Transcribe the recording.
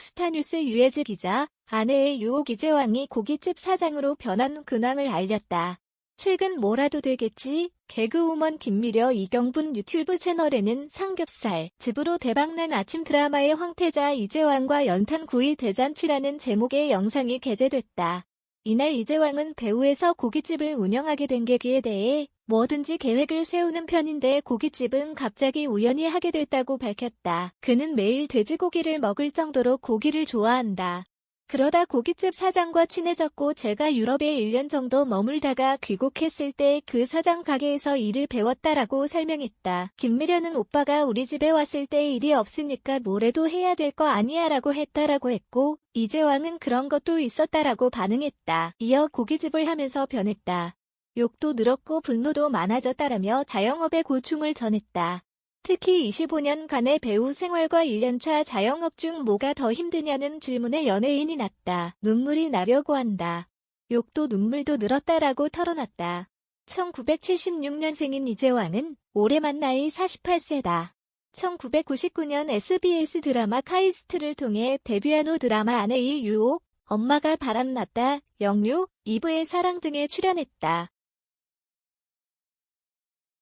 스타뉴스 유해즈 기자, 아내의 유혹 이재왕이 고깃집 사장으로 변한 근황을 알렸다. 최근 뭐라도 되겠지? 개그우먼 김미려 이경분 유튜브 채널에는 삼겹살, 집으로 대박난 아침 드라마의 황태자 이재왕과 연탄 구이 대잔치라는 제목의 영상이 게재됐다. 이날 이재왕은 배우에서 고깃집을 운영하게 된 계기에 대해 뭐든지 계획을 세우는 편인데 고깃집은 갑자기 우연히 하게 됐다고 밝혔다. 그는 매일 돼지고기를 먹을 정도로 고기를 좋아한다. 그러다 고깃집 사장과 친해졌고 제가 유럽에 1년 정도 머물다가 귀국했을 때 그 사장 가게에서 일을 배웠다라고 설명했다. 김미련은 오빠가 우리 집에 왔을 때 일이 없으니까 뭐래도 해야 될 거 아니야 라고 했다라고 했고 이재왕은 그런 것도 있었다라고 반응했다. 이어 고깃집을 하면서 변했다. 욕도 늘었고 분노도 많아졌다라며 자영업의 고충을 전했다. 특히 25년간의 배우 생활과 1년차 자영업 중 뭐가 더 힘드냐는 질문에 연예인이 났다. 눈물이 나려고 한다. 욕도 눈물도 늘었다라고 털어놨다. 1976년생인 이재왕은 올해 만 나이 48세다. 1999년 SBS 드라마 카이스트를 통해 데뷔한 후 드라마 아내의 유혹, 엄마가 바람났다, 영유, 이브의 사랑 등에 출연했다.